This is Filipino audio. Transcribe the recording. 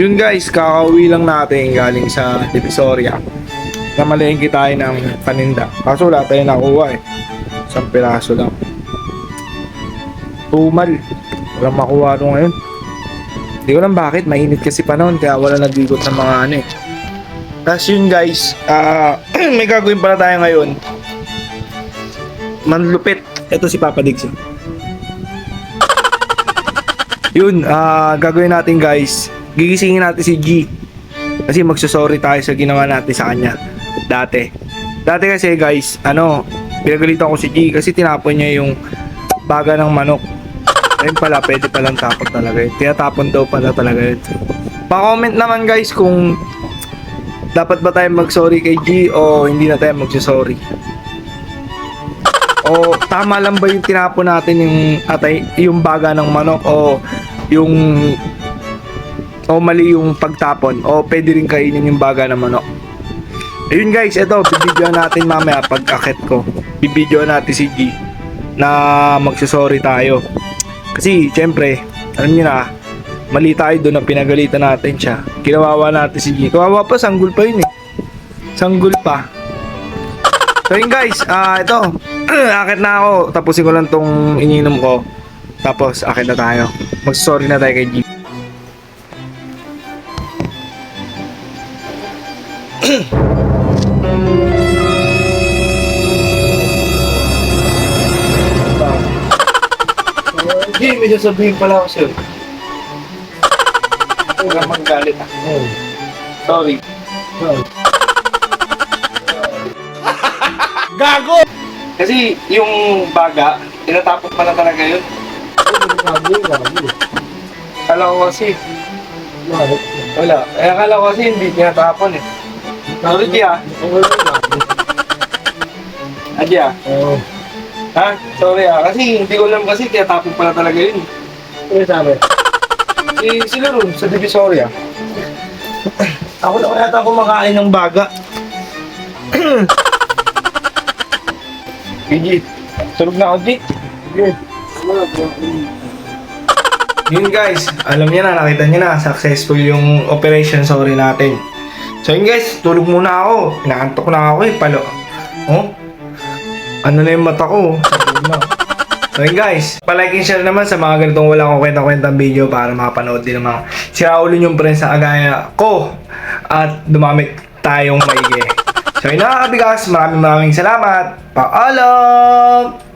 Yun guys, kakauwi lang natin galing sa Divisoria. Namalengke tayo ng paninda. Kaso wala tayong nakuha eh. Isang piraso lang. Tumal. Walang makuha doon ngayon. Hindi ko lang bakit, mainit kasi panahon kaya wala nagigot ng mga ano eh. Tapos yun guys, ah may gagawin pala tayo ngayon. Manlupit. Ito si Papa eh. Yun, ah gagawin natin guys. Gigisingin natin si G. Kasi magsusorry tayo sa ginawa natin sa kanya. Dati. Dati kasi guys, ano, pinagalitan ko si G kasi tinapon niya yung baga ng manok. Ayun pala, pwede palang tapon talaga yun. Tinatapon daw pala talaga yun. Pa-comment naman guys kung dapat ba tayo mag-sorry kay G o hindi na tayo magsusorry. O tama lang ba yung tinapon natin yung atay, yung baga ng manok o yung o mali yung pagtapon o pwede rin kainin yung baga ng manok. Ayun guys, ito, bibidyo natin mamaya pag akit ko. Bibidyo natin si G na magsusorry tayo. Kasi, syempre, alam niyo na, mali tayo doon na pinagalitan natin siya. Kinawawa natin si G. Kawawa pa, sanggol pa yun eh. Sanggol pa. So yun guys, ah ito, akit na ako. Tapusin ko lang tong ininom ko. Tapos, akit na tayo. Magsorry na tayo kay G. G, may sasabihin pala ako sa'yo. Huwag kang magalit ah. Sorry. Gago! Kasi yung baga, tinatapos pa na talaga yun. Akala ko kasi, wala. Eh, akala ko kasi hindi tinatapon eh. Sorry, G ah. Adi ah. Ha? Sorry ah. Kasi hindi ko alam kasi tinatapon pala talaga yun. Eh, sila ron sa Divisoria. ako na kaya ata kumakain ng baga. Gigi, tulog na ako, G. Yun guys, alam niya na, nakita niya na, successful yung operation sorry natin. So yun guys, tulog muna ako. Inaantok na ako eh, palo. Oh? Ano na yung mata ko? Na. So yun guys, palike and share naman sa mga ganitong walang kwenta-kwentang video para makapanood din ng mga siraulo yung friends sa agaya ko at dumamit tayong maigi. So yun na kabigas, maraming maraming salamat. Paalam!